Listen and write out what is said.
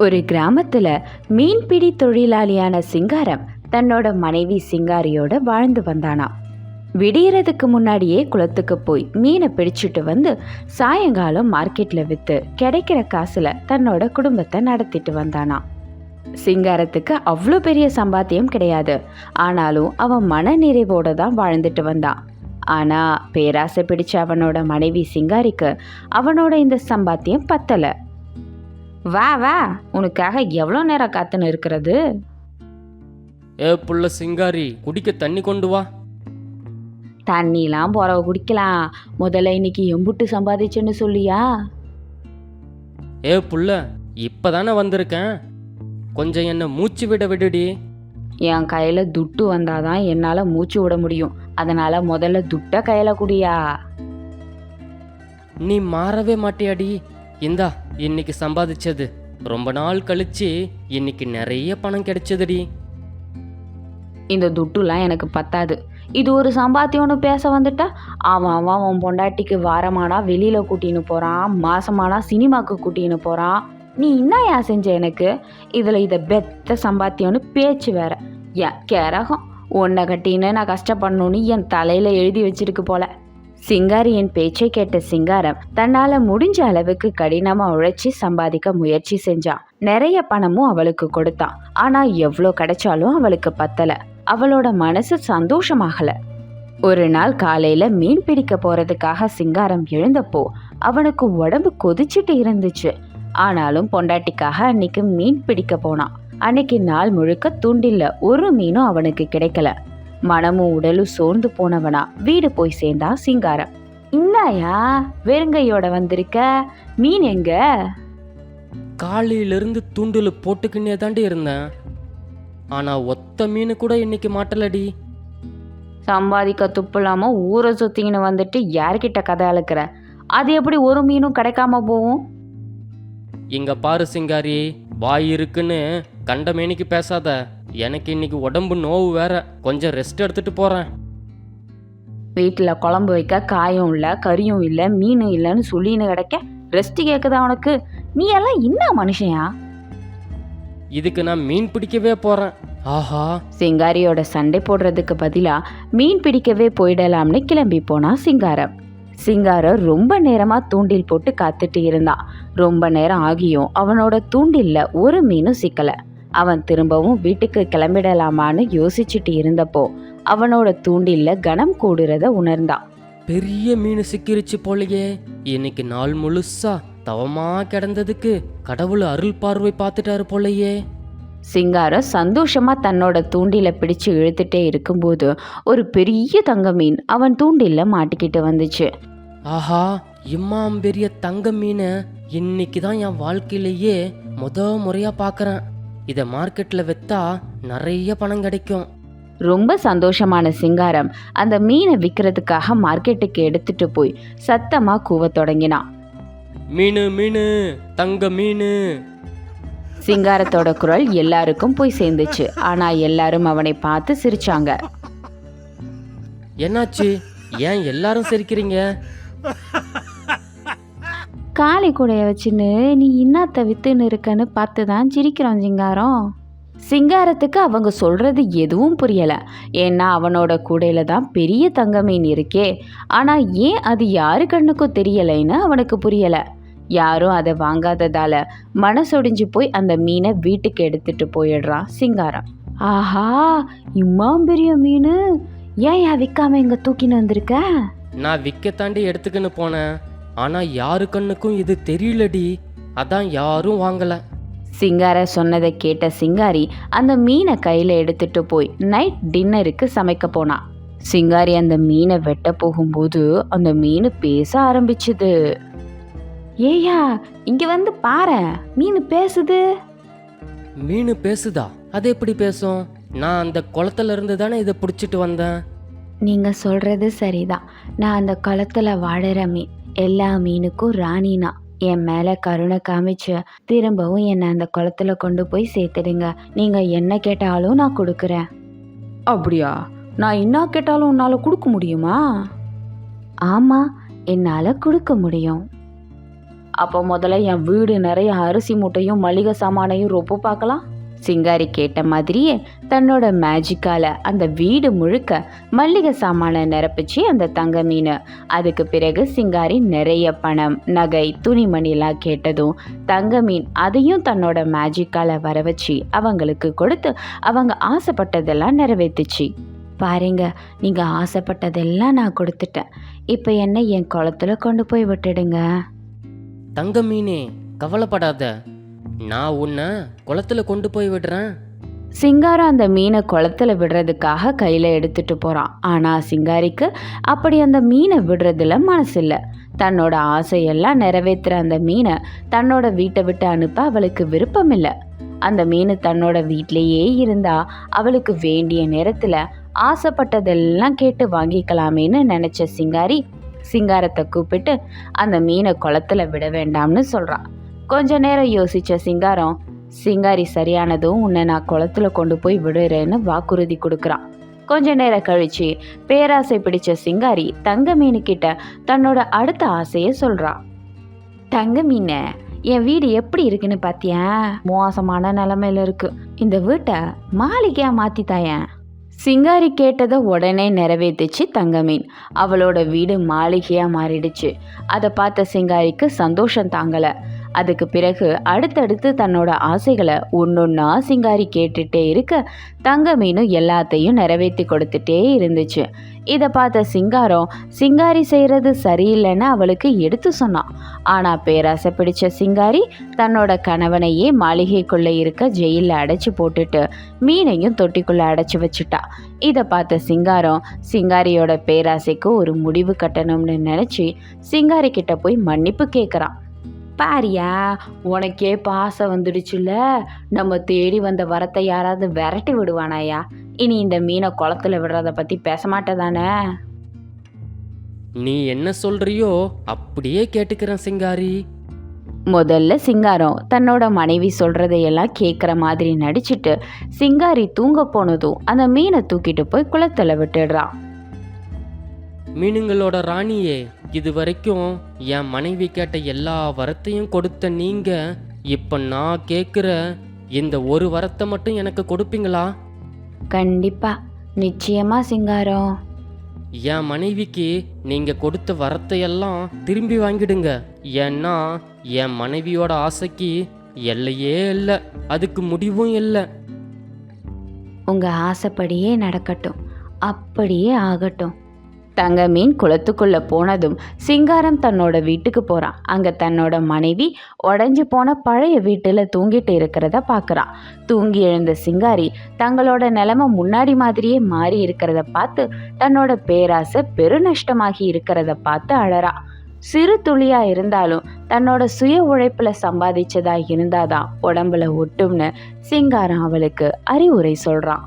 ஒரு கிராமத்தில் மீன்பிடி தொழிலாளியான சிங்காரம் தன்னோட மனைவி சிங்காரியோட வாழ்ந்து வந்தானாம் விடியறதுக்கு முன்னாடியே குளத்துக்கு போய் மீனை பிடிச்சிட்டு வந்து சாயங்காலம் மார்க்கெட்டில் விற்று கிடைக்கிற காசில் தன்னோட குடும்பத்தை நடத்திட்டு வந்தானாம் சிங்காரத்துக்கு அவ்வளோ பெரிய சம்பாத்தியம் கிடையாது. ஆனாலும் அவன் மன நிறைவோடு தான் வாழ்ந்துட்டு வந்தான் ஆனால் பேராசை பிடிச்ச அவனோட மனைவி சிங்காரிக்கு அவனோட இந்த சம்பாத்தியம் பத்தலை. வா வா. உனக்காக எவ்வளோ நேரம் காத்துன்னு இருக்கிறது? ஏ புள்ள சிங்காரி குடிக்க தண்ணி கொண்டு வா. தண்ணிலாம் போறவ குடிக்கலாம். முதல்ல இன்னைக்கு எம்புட்டு சம்பாதிச்சேன்னு சொல்லியா? ஏ புள்ள இப்பதானே வந்திருக்கேன். கொஞ்சம் என்ன மூச்சு விட விடுடி. என் கையில துட்டு வந்தாதான் என்னால மூச்சு விட முடியும். அதனால முதல்ல துட்ட கையில குடியா. நீ மாறவே மாட்டியாடி. இந்தா இன்னைக்கு சம்பாதிச்சது. ரொம்ப நாள் கழிச்சு இன்னைக்கு நிறைய பணம் கிடைச்சதுடி. இந்த துட்டுலாம் எனக்கு பத்தாது. இது ஒரு சம்பாத்தியம்னு பேச வந்துட்டா அவன் அவன் அவன் பொண்டாட்டிக்கு வாரமானா வெளியில கூட்டின்னு போறான் மாசமானா சினிமாக்கு கூட்டின்னு போறான். நீ என்ன ஏன் செஞ்ச எனக்கு? இதில் இதை பெத்த சம்பாத்தியம்னு பேச்சு வேற. ஏன் கேரகம்? உன்னை கட்டின்னு நான் கஷ்டப்படணும்னு என் தலையில் எழுதி வச்சிருக்கு போல. சிங்காரியின் பேச்சை கேட்ட சிங்காரம் தன்னால முடிஞ்ச அளவுக்கு கடினமா உழைச்சி சம்பாதிக்க முயற்சி செஞ்சான். நிறைய பணமும் அவளுக்கு கொடுத்தான். ஆனா எவ்வளோ கிடைச்சாலும் அவளுக்கு பத்தல. அவளோட மனசு சந்தோஷமாகல. ஒரு நாள் காலையில மீன் பிடிக்க போறதுக்காக சிங்காரம் எழுந்தப்போ அவனுக்கு உடம்பு கொதிச்சிட்டு இருந்துச்சு. ஆனாலும் பொண்டாட்டிக்காக அன்னைக்கு மீன் பிடிக்க போனான். அன்னைக்கு நாள் முழுக்க தூண்டில்ல ஒரு மீனும் அவனுக்கு கிடைக்கல. மனமும் உடலும் சோர்ந்து போனவனா. வீடு போய் சேர்ந்தா சிங்காரம். இன்னாயா? வெறுங்கையோட வந்திருக்க? மீன் எங்க? காலையிலிருந்து தூண்டில் போட்டுக்கின்னே தாண்டி இருந்தேன். ஆனா ஒத்த மீன் கூட இன்னைக்கு மாட்டலடி. சம்பாதிக்க துப்பு இல்லாம ஊரை சுத்திங்கன்னு வந்துட்டு யார்கிட்ட கதை அழுக்கிற? அது எப்படி ஒரு மீனும் கிடைக்காம போகும் இங்க பாரு சிங்காரி வாய் இருக்குன்னு கண்ட மேனிக்கு பேசாத. எனக்கு இன்னைக்கு உடம்பு நோவு வேற. கொஞ்சம் ரெஸ்ட் எடுத்துட்டு போறேன். வீட்டில் குழம்பு வைக்க காயும் இல்லை கறியும் இல்லை மீனும் இல்லைன்னு சொல்லின்னு கிடைக்க. ரெஸ்ட் கேட்குதா உனக்கு? நீ எல்லாம் என்ன மனுஷயா? இதுக்கு நான் மீன் பிடிக்கவே போறேன். ஆஹா. சிங்காரியோட சண்டை போடுறதுக்கு பதிலா மீன் பிடிக்கவே போயிடலாம்னு கிளம்பி போனா சிங்காரம் சிங்காரம் ரொம்ப நேரமா தூண்டில் போட்டு காத்துட்டு இருந்தான் ரொம்ப நேரம் ஆகியும் அவனோட தூண்டில்ல ஒரு மீனும் சிக்கல. அவன் திரும்பவும் வீட்டுக்கு கிளம்பிடலாமான்னு யோசிச்சுட்டு இருந்தப்போ அவனோட தூண்டில்ல கனம் கூடுறத உணர்ந்தான். பெரிய மீன் சிக்கிருச்சு போலயே. இன்னைக்கு நாள் முழுசா தவமா கிடந்ததுக்கு கடவுள் அருள் பார்வை பார்த்துட்டாரு போலயே. சிங்காரம் சந்தோஷமா தன்னோட தூண்டில பிடிச்சு இழுத்துட்டே இருக்கும்போது ஒரு பெரிய தங்க மீன் அவன் தூண்டில்ல மாட்டிக்கிட்டு வந்துச்சு. ஆஹா இம்மாம் பெரிய தங்க மீனை இன்னைக்கு தான் என் வாழ்க்கையிலேயே முத முறையா பார்க்கறேன் இதை மார்க்கெட்ல வித்தா நிறைய பணம் கிடைக்கும். ரொம்ப சந்தோஷமான சிங்காரம். அந்த மீனை விற்கிறதுக்காக மார்க்கெட்டுக்கு எடுத்துட்டு போய் சத்தமா கூவத் தொடங்கினான் மீனு மீனு தங்க மீனு. சிங்காரத்தோட குரல் எல்லாருக்கும் போய் சேர்ந்துச்சு. ஆனா எல்லாரும் அவனை பார்த்து சிரிச்சாங்க. என்னாச்சு? ஏன் எல்லாரும் சிரிக்கிறீங்க? காளி கூடைய வச்சுன்னு நீ இன்னாத்த வித்துன்னு இருக்கன்னு பார்த்து தான் சிரிக்கிறோம் சிங்காரம். சிங்காரத்துக்கு அவங்க சொல்கிறது எதுவும் புரியலை. ஏன்னா அவனோட கூடையில் தான் பெரிய தங்க மீன் இருக்கே. ஆனால் ஏன் அது யாரு கண்ணுக்கும் தெரியலைன்னு அவனுக்கு புரியலை. யாரும் அதை வாங்காததால மனசொடிஞ்சு போய் அந்த மீனை வீட்டுக்கு எடுத்துட்டு போயிடுறான் சிங்காரம். ஆஹா இம்மாம் பெரிய மீன். ஏன் யா விற்காம இங்கே தூக்கின்னு வந்திருக்க? நான் விற்க தாண்டி எடுத்துக்கின்னு போனேன். ஆனா யாரு கண்ணுக்கும் இது தெரியலடி. அதான் யாரும் வாங்கல. சிங்கார சொன்னதை கேட்ட சிங்காரி அந்த மீனை கையில் எடுத்துட்டு போய் நைட் டின்னருக்கு சமைக்க போனான் சிங்காரி அந்த மீனை வெட்ட போகும்போது அந்த மீன் பேச ஆரம்பிச்சுது. ஏயா இங்க வந்து பாரு மீன் பேசுது. மீன் பேசுதா? அது எப்படி பேசும்? நான் அந்த குளத்துல இருந்து தானே இதை பிடிச்சிட்டு வந்தேன். நீங்க சொல்றது சரிதான். நான் அந்த குளத்துல வாழற மீன் எல்லா மீனுக்கும் ராணினா என் மேல கருணை காமிச்சு திரும்பவும் என்னை அந்த குளத்துல கொண்டு போய் சேர்த்துடுங்க. நீங்க என்ன கேட்டாலும் நான் கொடுக்குறேன். அப்படியா? நான் என்ன கேட்டாலும் உன்னால கொடுக்க முடியுமா? ஆமா என்னால கொடுக்க முடியும். அப்போ முதல்ல என் வீடு நிறைய அரிசி மூட்டையும் மளிகை சாமானையும் ரொப்பு பார்க்கலாம். சிங்காரி கேட்ட மாதிரியே தன்னோட மேஜிக்கால அந்த வீடு முழுக்க மல்லிகை சாமானை நிரப்பிச்சு அந்த தங்க மீன். அதுக்கு பிறகு சிங்காரி நிறைய பணம் நகை துணிமணிலாம் கேட்டதும் தங்க மீன் அதையும் தன்னோட மேஜிக்கால வர வச்சு அவங்களுக்கு கொடுத்து அவங்க ஆசைப்பட்டதெல்லாம் நிறைவேத்துச்சு. பாருங்க நீங்க ஆசைப்பட்டதெல்லாம் நான் கொடுத்துட்டேன். இப்போ என்ன என் குளத்துல கொண்டு போய் விட்டுடுங்க. தங்க மீனே கவலைப்படாத. நான் உன்னை குளத்துல கொண்டு போய் விடுறேன். சிங்காரம் அந்த மீனை குளத்துல விடுறதுக்காக கையில் எடுத்துட்டு போகிறான் ஆனால் சிங்காரிக்கு அப்படி அந்த மீனை விடுறதுல மனசில்ல. தன்னோட ஆசையெல்லாம் நிறைவேற்றுற அந்த மீனை தன்னோட வீட்டை விட்டு அனுப்ப அவளுக்கு விருப்பம் இல்லை அந்த மீன் தன்னோட வீட்டிலேயே இருந்தா அவளுக்கு வேண்டிய நேரத்தில் ஆசைப்பட்டதெல்லாம் கேட்டு வாங்கிக்கலாமேன்னு நினச்ச சிங்காரி சிங்காரத்தை கூப்பிட்டு அந்த மீனை குளத்துல விட வேண்டாம்னு சொல்கிறான் கொஞ்ச நேரம் யோசிச்ச சிங்காரம் சிங்காரி சரியானதும் உன்னை நான் குளத்துல கொண்டு போய் விடுறேன்னு வாக்குறுதி கொடுக்குறான். கொஞ்ச நேரம் கழிச்சு பேராசை பிடிச்ச சிங்காரி தங்க மீனுக்கிட்ட தன்னோட அடுத்த ஆசையை சொல்றா. தங்க மீனை என் வீடு எப்படி இருக்குன்னு பாத்தியா? மோசமான நிலமையில இருக்கு. இந்த வீட்டை மாளிகையா மாத்தித்தாயேன் சிங்காரி கேட்டதை உடனே நிறைவேற்றிச்சு தங்கமீன். அவளோட வீடு மாளிகையா மாறிடுச்சு. அதை பார்த்த சிங்காரிக்கு சந்தோஷம் தாங்கலை. அதுக்கு பிறகு அடுத்தடுத்து தன்னோட ஆசைகளை ஒன்னொன்னா சிங்காரி கேட்டுட்டே இருக்க தங்க மீனும் எல்லாத்தையும் நிறைவேற்றி கொடுத்துட்டே இருந்துச்சு. இதை பார்த்த சிங்காரம் சிங்காரி செய்கிறது சரியில்லைன்னு அவளுக்கு எடுத்து சொன்னான் ஆனால் பேராசை பிடிச்ச சிங்காரி தன்னோட கணவனையே மாளிகைக்குள்ளே இருக்க ஜெயிலில் அடைச்சி போட்டுட்டு மீனையும் தொட்டிக்குள்ளே அடைச்சி வச்சுட்டா. இதை பார்த்த சிங்காரம் சிங்காரியோட பேராசைக்கு ஒரு முடிவு கட்டணும்னு நினச்சி சிங்காரி கிட்ட போய் மன்னிப்பு கேட்குறான் பாரியா? உனக்கே பாசம் வந்துடுச்சுல்ல? நம்ம தேடி வந்த வரத்தை யாராவது விரட்டி விடுவானாயா? இனி இந்த மீனை குளத்துல விடுறத பத்தி பேச மாட்டேதானே? நீ என்ன சொல்றியோ அப்படியே கேட்டுக்கிறேன் சிங்காரி. முதல்ல சிங்காரம் தன்னோட மனைவி சொல்றதையெல்லாம் கேட்குற மாதிரி நடிச்சிட்டு சிங்காரி தூங்க போனதும் அந்த மீனை தூக்கிட்டு போய் குளத்துல விட்டுடுறான் மீனுங்களோட ராணியே இது வரைக்கும் என் மனைவி கேட்ட எல்லா வரத்தையும் கொடுத்த நீங்க இப்ப நான் கேட்குற இந்த ஒரு வரத்தை மட்டும் எனக்கு கொடுப்பீங்களா? கண்டிப்பா. நிச்சயமா சிங்காரம். என் மனைவிக்கு நீங்க கொடுத்த வரத்தையெல்லாம் திரும்பி வாங்கிடுங்க. ஏன்னா என் மனைவியோட ஆசைக்கு எல்லையே இல்லை. அதுக்கு முடிவும் இல்லை. உங்க ஆசைப்படியே நடக்கட்டும். அப்படியே ஆகட்டும். தங்க மீன் குளத்துக்குள்ள போனதும் சிங்காரம் தன்னோட வீட்டுக்கு போறான். அங்க தன்னோட மனைவி உடஞ்சி போன பழைய வீட்டுல தூங்கிட்டு இருக்கிறத பார்க்கறான் தூங்கி எழுந்த சிங்காரி தங்களோட நிலைமை முன்னாடி மாதிரியே மாறி இருக்கிறத பார்த்து தன்னோட பேராசை பெருநஷ்டமாகி இருக்கிறத பார்த்து அழறா. சிறு துளியா இருந்தாலும் தன்னோட சுய உழைப்புல சம்பாதிச்சதா இருந்தாதான் உடம்புல ஒட்டும்னு சிங்காரம் அவளுக்கு அறிவுரை சொல்றான்.